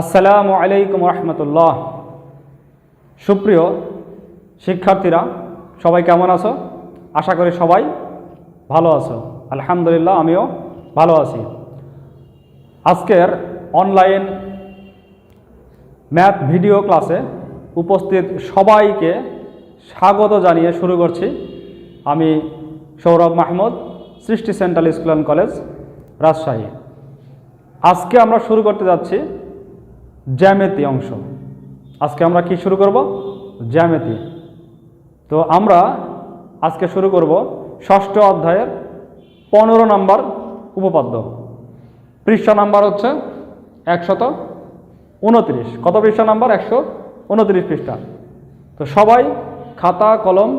আসসালামু আলাইকুম রহমতুল্লাহ। সুপ্রিয় শিক্ষার্থীরা, সবাই কেমন আছো? আশা করি সবাই ভালো আছো। আলহামদুলিল্লাহ, আমিও ভালো আছি। আজকের অনলাইন ম্যাথ ভিডিও ক্লাসে উপস্থিত সবাইকে স্বাগত জানিয়ে শুরু করছি। আমি Sourav Mahmud, Srishti central school and college Rajshahi. আজকে আমরা শুরু করতে যাচ্ছি জ্যামিতি অংশ। আজকে আমরা কি শুরু করব? জ্যামিতি। তো আমরা আজকে শুরু করব ষষ্ঠ অধ্যায়ের পনেরো নম্বর উপপাদ্য। পৃষ্ঠা নাম্বার হচ্ছে একশত উনত্রিশ। কত পৃষ্ঠা নাম্বার? একশো উনত্রিশ পৃষ্ঠা। তো সবাই খাতা, কলম,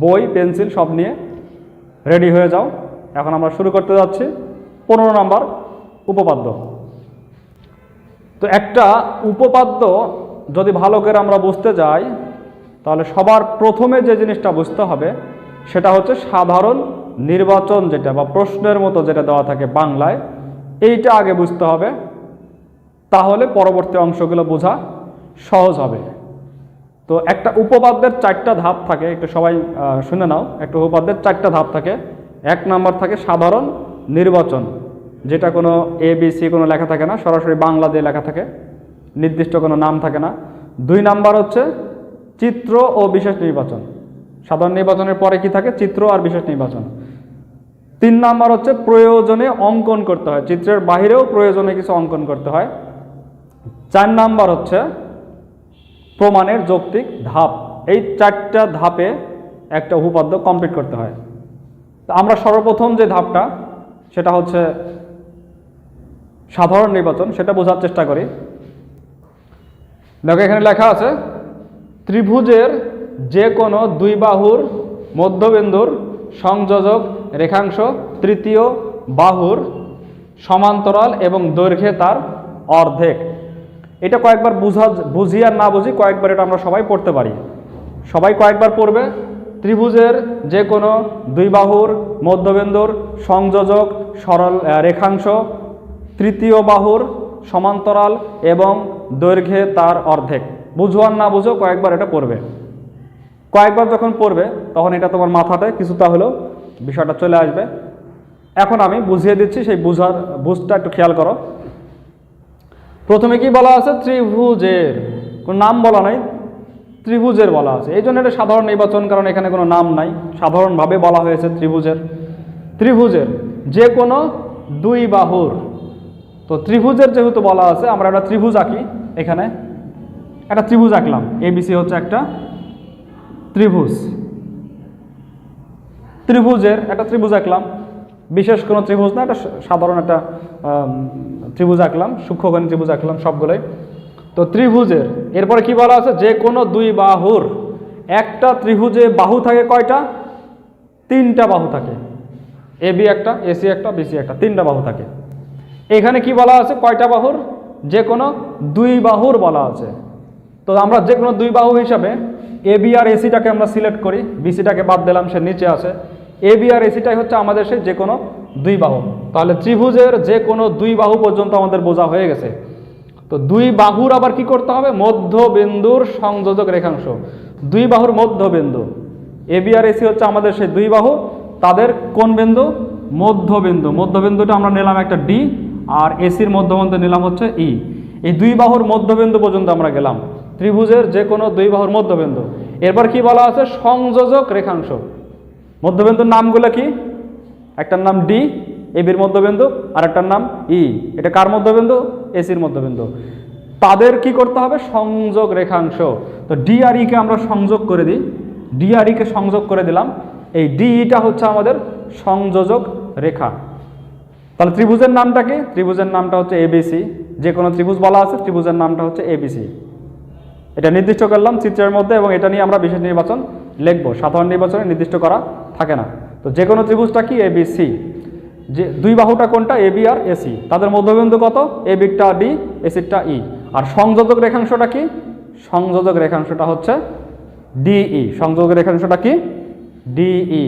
বই, পেন্সিল সব নিয়ে রেডি হয়ে যাও। এখন আমরা শুরু করতে যাচ্ছি পনেরো নম্বর উপপাদ্য। তো একটা উপপাদ্য যদি ভালো করে আমরা বুঝতে যাই, তাহলে সবার প্রথমে যে জিনিসটা বুঝতে হবে, সেটা হচ্ছে সাধারণ নির্বাচন যেটা বা প্রশ্নের মতো যেটা দেওয়া থাকে বাংলায়, এইটা আগে বুঝতে হবে, তাহলে পরবর্তী অংশগুলো বোঝা সহজ হবে। তো একটা উপপাদ্যের চারটা ধাপ থাকে, একটু সবাই শুনে নাও, একটা উপপাদ্যের চারটা ধাপ থাকে। এক নাম্বার থাকে সাধারণ নির্বাচন। যেটা কোনো এ বি সি কোনো লেখা থাকে না, সরাসরি বাংলা দিয়ে লেখা থাকে, নির্দিষ্ট কোনো নাম থাকে না। দুই নাম্বার হচ্ছে চিত্র ও বিশেষ নির্বাচন। সাধারণ নির্বাচনের পরে কি থাকে? চিত্র আর বিশেষ নির্বাচন। তিন নাম্বার হচ্ছে প্রয়োজনে অঙ্কন করতে হয়। চিত্রের বাহিরেও প্রয়োজনে কিছু অঙ্কন করতে হয়। চার নাম্বার হচ্ছে প্রমাণের যৌক্তিক ধাপ। এই চারটা ধাপে একটা উপপাদ্য কমপ্লিট করতে হয়। তো আমরা সর্বপ্রথম যে ধাপটা, সেটা হচ্ছে সাধারণ নির্বাচন, সেটা বোঝার চেষ্টা করি। দেখো, এখানে লেখা আছে, ত্রিভুজের যে কোনো দুই বাহুর মধ্যবিন্দুর সংযোজক রেখাংশ তৃতীয় বাহুর সমান্তরাল এবং দৈর্ঘ্যে তার অর্ধেক। এটা কয়েকবার বুঝা, বুঝি আর না বুঝি কয়েকবার এটা আমরা সবাই পড়তে পারি। সবাই কয়েকবার পড়বে, ত্রিভুজের যে কোনো দুই বাহুর মধ্যবিন্দুর সংযোজক সরল রেখাংশ তৃতীয় বাহুর সমান্তরাল এবং দৈর্ঘ্যে তার অর্ধেক। বুঝো আর না বুঝো, কয়েকবার এটা পড়বে। কয়েকবার যখন পড়বে, তখন এটা তোমার মাথাটায় কিছুটা হলেও বিষয়টা চলে আসবে। এখন আমি বুঝিয়ে দিচ্ছি, সেই বুঝার বুঝটা একটু খেয়াল করো। প্রথমে কি বলা আছে? ত্রিভুজের। কোনো নাম বলা নাই? ত্রিভুজের বলা আছে। এই জন্য এটা সাধারণ নির্বাচন, কারণ এখানে কোনো নাম নাই। সাধারণভাবে বলা হয়েছে ত্রিভুজের। ত্রিভুজের যে কোনো দুই বাহুর তো ত্রিভুজের যেহেতু বলা আছে, আমরা একটা ত্রিভুজ আঁকি এখানে। একটা ত্রিভুজ আঁকলাম। এবিসি হচ্ছে একটা ত্রিভুজ। ত্রিভুজের একটা ত্রিভুজ আঁকলাম। বিশেষ কোনো ত্রিভুজ না, একটা সাধারণ একটা ত্রিভুজ আঁকলাম সূক্ষ্মগণী ত্রিভুজ আঁকলাম সবগুলোই। তো ত্রিভুজের, এরপরে কি বলা আছে? যে কোনো দুই বাহুর, একটা ত্রিভুজে বাহু থাকে কয়টা? তিনটা বাহু থাকে। এ বি একটা এসি একটা বিসি একটা, তিনটা বাহু থাকে। এখানে কি বলা আছে? কয়টা বাহুর? যে কোনো দুই বাহুর বলা আছে। তো আমরা যে কোনো দুই বাহু হিসাবে এ বি আর এসিটাকে আমরা সিলেক্ট করি। বিসিটাকে বাদ দিলাম, সে নিচে আছে। এ বি আর এসিটাই হচ্ছে আমাদের সেই যে কোনো দুই বাহু। তাহলে ত্রিভুজের যে কোনো দুই বাহু পর্যন্ত আমাদের বোঝা হয়ে গেছে। তো দুই বাহুর আবার কি করতে হবে? মধ্যবিন্দুর সংযোজক রেখাংশ। দুই বাহুর মধ্যবিন্দু। এ বি আর এসি হচ্ছে আমাদের সেই দুই বাহু। তাদের কোন বিন্দু? মধ্যবিন্দু। মধ্যবিন্দুটা আমরা নিলাম একটা ডি আর এসির মধ্যবিন্দু নিলাম হচ্ছে ই এই দুই বাহুর মধ্যবিন্দু পর্যন্ত আমরা গেলাম। ত্রিভুজের যে কোনো দুই বাহুর মধ্যবিন্দু। এরপর কি বলা আছে? সংযোজক রেখাংশ। মধ্যবিন্দুর নামগুলো কি? একটার নাম ডি এবির মধ্যবিন্দু আর একটার নাম ই এটা কার মধ্যবিন্দু? এসির মধ্যবিন্দু। তাদের কি করতে হবে? সংযোগ রেখাংশ। তো ডি আর ইকে আমরা সংযোগ করে দিই। ডি আর ইকে সংযোগ করে দিলাম। এই ডিইটা হচ্ছে আমাদের সংযোজক রেখা। তাহলে ত্রিভুজের নামটা কি? ত্রিভুজের নামটা হচ্ছে এবিসি যে কোনো ত্রিভুজ বলা আছে, ত্রিভুজের নামটা হচ্ছে এবিসি এটা নির্দিষ্ট করলাম চিত্রের মধ্যে এবং এটা নিয়ে আমরা বিশেষ নির্বাচন লিখব। সাধারণ নির্বাচনে নির্দিষ্ট করা থাকে না। তো যে কোনো ত্রিভুজটা কি? এবিসি যে দুই বাহুটা কোনটা? এবি আর এসি তাদের মধ্যবিন্দু কত? এ বিটা ডি এসিটা ই আর সংযোজক রেখাংশটা কি? সংযোজক রেখাংশটা হচ্ছে ডিই সংযোজক রেখাংশটা কি? ডিই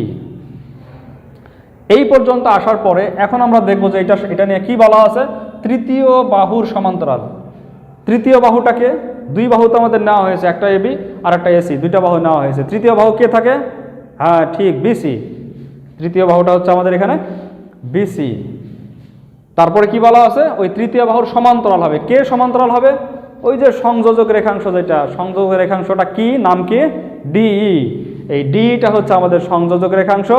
এই পর্যন্ত আসার পরে এখন আমরা দেখব যে এটা এটা নিয়ে কি বলা আছে। তৃতীয় বাহুর সমান্তরাল। তৃতীয় বাহুটাকে দুই বাহু তো আমাদের নেওয়া হয়েছে, একটা এবি আর একটা এসি দুইটা বাহু নেওয়া হয়েছে। তৃতীয় বাহু কে থাকে? হ্যাঁ ঠিক বিসি তৃতীয় বাহুটা হচ্ছে আমাদের এখানে বিসি তারপরে কি বলা আছে? ওই তৃতীয় বাহুর সমান্তরাল হবে। কে সমান্তরাল হবে? ওই যে সংযোজক রেখাংশ যেটা, সংযোজক রেখাংশটা কি? নাম কি? ডিই এই ডিটা হচ্ছে আমাদের সংযোজক রেখাংশ।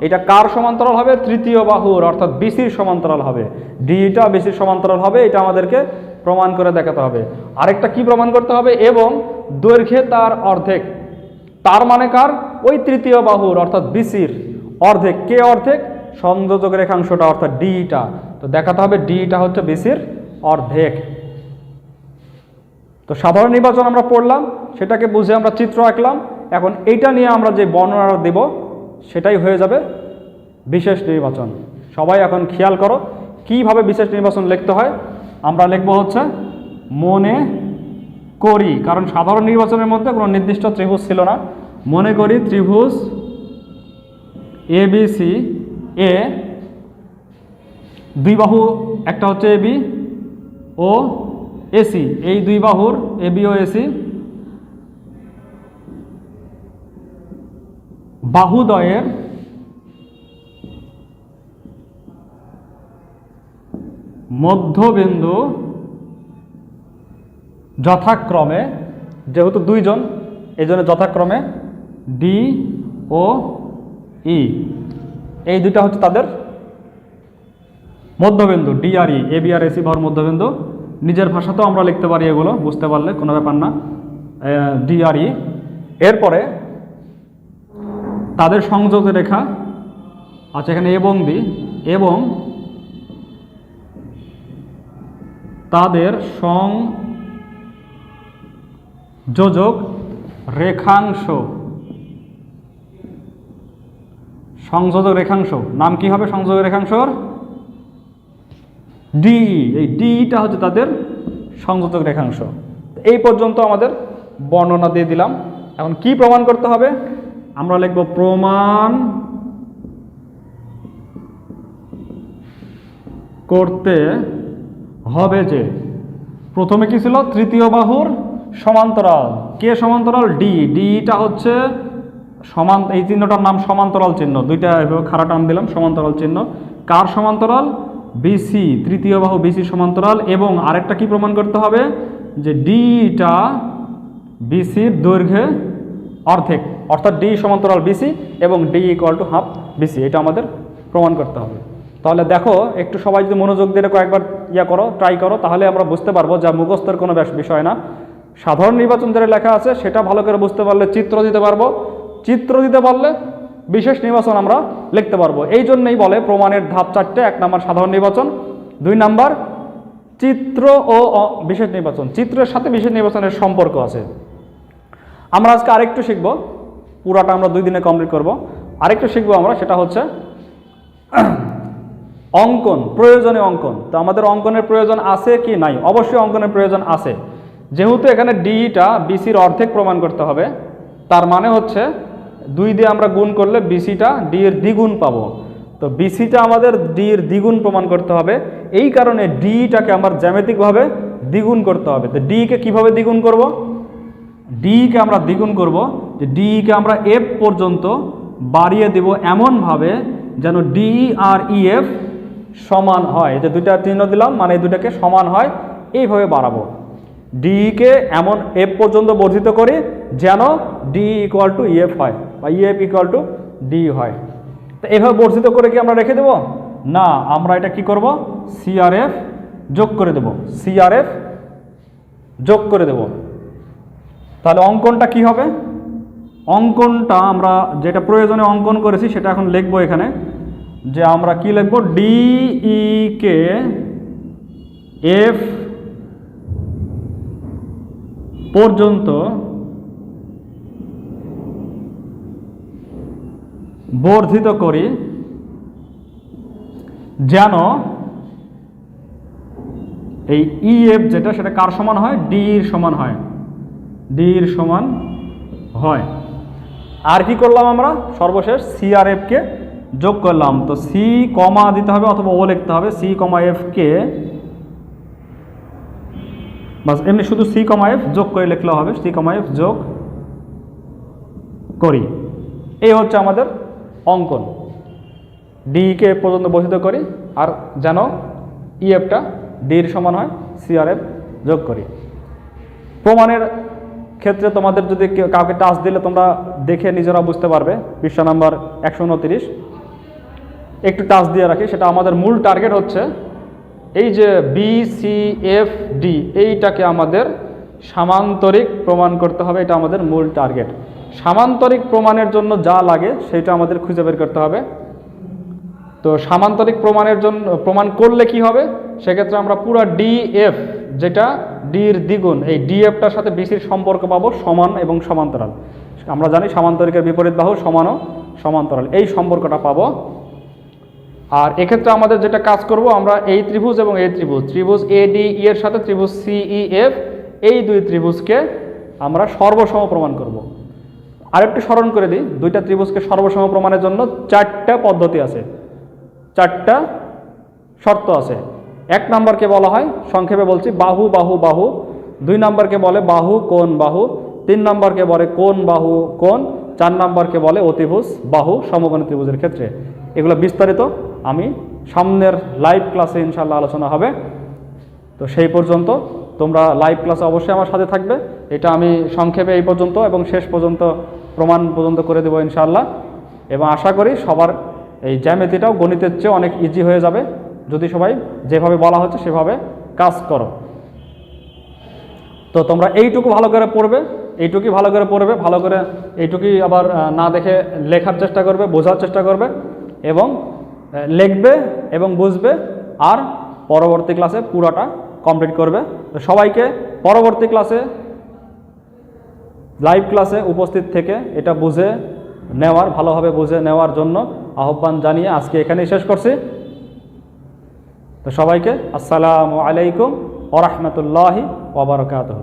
এটা কার সমান্তরাল হবে? তৃতীয় বাহুর, অর্থাৎ বিসির সমান্তরাল হবে। ডিটা বিসির সমান্তরাল হবে, এটা আমাদেরকে প্রমাণ করে দেখাতে হবে। আরেকটা কি প্রমাণ করতে হবে? এবং দৈর্ঘ্যে তার অর্ধেক। তার মানে কার? ওই তৃতীয় বাহুর, অর্থাৎ বিসির অর্ধেক। কে অর্ধেক? সংযোজক রেখাংশটা, অর্থাৎ ডিটা তো দেখাতে হবে ডিটা হচ্ছে বিসির অর্ধেক। তো সাধারণ নির্বাচন আমরা পড়লাম, সেটাকে বুঝে আমরা চিত্র আঁকলাম। এখন এইটা নিয়ে আমরা যে বর্ণনা দেব সেটাই হয়ে যাবে বিশেষ নির্বাচন। সবাই এখন খেয়াল করো, কীভাবে বিশেষ নির্বাচন লিখতে হয়? আমরা লিখব হচ্ছে, মনে করি, কারণ সাধারণ নির্বাচনের মধ্যে কোনো নির্দিষ্ট ত্রিভুজ ছিল না। মনে করি ত্রিভুজ এ বি সি এ দুই বাহু, একটা হচ্ছে এবি ও এসি এই দুই বাহুর এবি ও এসি বাহুদয়ের মধ্যবিন্দু যথাক্রমে, যেহেতু দুইজন এই জন্য যথাক্রমে ডি ও ই এই দুইটা হচ্ছে তাদের মধ্যবিন্দু ডিআরই এ বি আর এসি ভর মধ্যবিন্দু। নিজের ভাষাতেও আমরা লিখতে পারি এগুলো, বুঝতে পারলে কোনো ব্যাপার না। ডিআরই এরপরে তাদের সংযোগ রেখা আচ্ছা এখানে এবং দি এবং তাদের সংযোজক রেখাংশ। সংযোজক রেখাংশ। নাম কি হবে সংযোজক রেখাংশর? ডি এই ডিটা হচ্ছে তাদের সংযোজক রেখাংশ। এই পর্যন্ত আমাদের বর্ণনা দিয়ে দিলাম। এখন কি প্রমাণ করতে হবে? আমরা লিখব প্রমাণ করতে হবে যে, প্রথমে কি ছিল? তৃতীয় বাহুর সমান্তরাল। কে সমান্তরাল? ডি ডিটা হচ্ছে সমান, এই চিহ্নটার নাম সমান্তরাল চিহ্ন। দুইটা খাড়া টান দিলাম, সমান্তরাল চিহ্ন। কার সমান্তরাল? বিসি তৃতীয় বাহু বিসি সমান্তরাল। এবং আরেকটা কি প্রমাণ করতে হবে? যে ডিটা বিসির দৈর্ঘ্যে অর্ধেক। অর্থাৎ ডি সমান্তরাল বিসি এবং D equal to half BC এটা আমাদের প্রমাণ করতে হবে। তাহলে দেখো, একটু সবাই যদি মনোযোগ দিয়ে কয়েকবার ইয়া করো ট্রাই করো, তাহলে আমরা বুঝতে পারব যা মুখস্থের কোনো বিষয় না। সাধারণ নির্বাচন যেটা লেখা আছে, সেটা ভালো করে বুঝতে পারলে চিত্র দিতে পারব। চিত্র দিতে পারলে বিশেষ নির্বাচন আমরা লিখতে পারব। এই জন্যই বলে প্রমাণের ধাপ চারটে, এক নাম্বার সাধারণ নির্বাচন, দুই নাম্বার চিত্র ও বিশেষ নির্বাচন। চিত্রের সাথে বিশেষ নির্বাচনের সম্পর্ক আছে। আমরা আজকে আরেকটু শিখব। পুরাটা আমরা দুই দিনে কমপ্লিট করব। আরেকটু শিখব আমরা, সেটা হচ্ছে অঙ্কন প্রয়োজনে অঙ্কন। তো আমাদের অঙ্কনের প্রয়োজন আছে কি নাই? অবশ্যই অঙ্কনের প্রয়োজন আছে। যেহেতু এখানে ডিটা বিসির অর্ধেক প্রমাণ করতে হবে, তার মানে হচ্ছে দুই দিয়ে আমরা গুণ করলে বিসিটা ডি এর দ্বিগুণ পাবো। তো বিসিটা আমাদের ডি এর দ্বিগুণ প্রমাণ করতে হবে। এই কারণে ডিটাকে আমার জ্যামিতিকভাবে দ্বিগুণ করতে হবে। তো ডিকে কীভাবে দ্বিগুণ করব? ডিকে আমরা দ্বিগুণ করব, যে ডিকে আমরা এফ পর্যন্ত বাড়িয়ে দেব এমনভাবে যেন ডি আর ইএফ সমান হয়। যে দুইটা চিহ্ন দিলাম মানে এই দুটাকে সমান হয়, এইভাবে বাড়াবো। ডিকে এমন এফ পর্যন্ত বর্ধিত করি যেন ডি ইকুয়াল টু ইএফ হয়, বা ইএফ ইকুয়াল টু ডি হয়। তো এভাবে বর্ধিত করে কি আমরা রেখে দেব? না, আমরা এটা কি করব? সিআরএফ যোগ করে দেব। সিআরএফ যোগ করে দেব। তাহলে অঙ্কনটা কি হবে? অঙ্কনটা আমরা যেটা প্রয়োজনে অঙ্কন করেছি সেটা এখন লিখব এখানে, যে আমরা কি লিখব? ডিই কে এফ পর্যন্ত বর্ধিত করি যেন এই ইএফ যেটা সেটা কার সমান হয়? ডির সমান হয়। ডির সমান হয়। আর কি করলাম আমরা? সর্বশেষ সিআরএফকে যোগ করলাম। তো সি কমা দিতে হবে অথবা ও লিখতে হবে। সি কমা এফকে বাস, এমনি শুধু সি কমা এফ যোগ করে লিখলে হবে। সি কমা এফ যোগ করি। এই হচ্ছে আমাদের অঙ্কন। ডিকে পর্যন্ত বসিত করি আর যেন ইএফটা ডির সমান হয় সিআরএফ যোগ করি। প্রমাণের ক্ষেত্রে তোমাদের যদি কেউ- কাউকে টাচ দিলে তোমরা দেখে নিজেরা বুঝতে পারবে। পৃষ্ঠা নাম্বার একশো উনত্রিশ। একটু টাচ দিয়ে রাখি, সেটা আমাদের মূল টার্গেট হচ্ছে এই যে বি সি এফ ডি এইটাকে আমাদের সামান্তরিক প্রমাণ করতে হবে, এটা আমাদের মূল টার্গেট সামান্তরিক প্রমাণের জন্য যা লাগে, সেটা আমাদের খুঁজে বের করতে হবে। তো সামান্তরিক প্রমাণের জন্য প্রমাণ করলে কি হবে? সেক্ষেত্রে আমরা পুরো ডিএফ যেটা ডির দ্বিগুণ, এই ডিএফটার সাথে বিসির সম্পর্ক পাবো সমান এবং সমান্তরাল। আমরা জানি সামান্তরিকের বিপরীত বাহু সমান ও সমান্তরাল। এই সম্পর্কটা পাবো। আর এক্ষেত্রে আমাদের যেটা কাজ করব, আমরা এই ত্রিভুজ এবং এই ত্রিভুজ ত্রিভুজ এ ডি ই এর সাথে ত্রিভুজ সিই এফ এই দুই ত্রিভুজকে আমরা সর্বসম প্রমাণ করব। আরেকটু স্মরণ করে দিই, দুইটা ত্রিভুজকে সর্বসম প্রমাণের জন্য চারটা পদ্ধতি আছে। চারটা শর্ত আছে। এক নাম্বারকে বলা হয়, সংক্ষেপে বলছি, বাহু বাহু বাহু। দুই নাম্বারকে বলে বাহু, কোন, বাহু। তিন নাম্বারকে বলে কোন, বাহু, কোন। চার নাম্বারকে বলে অতিভুজ, বাহু, সমকোণ ত্রিভুজের ক্ষেত্রে। এগুলো বিস্তারিত আমি সামনের লাইভ ক্লাসে ইনশাল্লাহ আলোচনা হবে। তো সেই পর্যন্ত তোমরা লাইভ ক্লাসে অবশ্যই আমার সাথে থাকবে। এটা আমি সংক্ষেপে এই পর্যন্ত এবং শেষ পর্যন্ত প্রমাণ পর্যন্ত করে দেবো ইনশাল্লাহ এবং আশা করি সবার এই জ্যামিতিটাও গণিতের চেয়ে অনেক ইজি হয়ে যাবে। যদি সবাই যেভাবে বলা হচ্ছে সেভাবে কাজ করো। তো তোমরা এইটুকু ভালো করে পড়বে, এইটুকুই ভালো করে পড়বে, ভালো করে এইটুকুই আবার না দেখে লেখার চেষ্টা করবে, বোঝার চেষ্টা করবে এবং লিখবে এবং বুঝবে আর পরবর্তী ক্লাসে পুরাটা কমপ্লিট করবে। তো সবাইকে পরবর্তী ক্লাসে লাইভ ক্লাসে উপস্থিত থেকে এটা বুঝে নেওয়ার, ভালোভাবে বুঝে নেওয়ার জন্য আহ্বান জানিয়ে আজকে এখানে শেষ করছি। তো সবাইকে আসসালামু আলাইকুম ওরহমতুল্লাহি ওবরকাতহ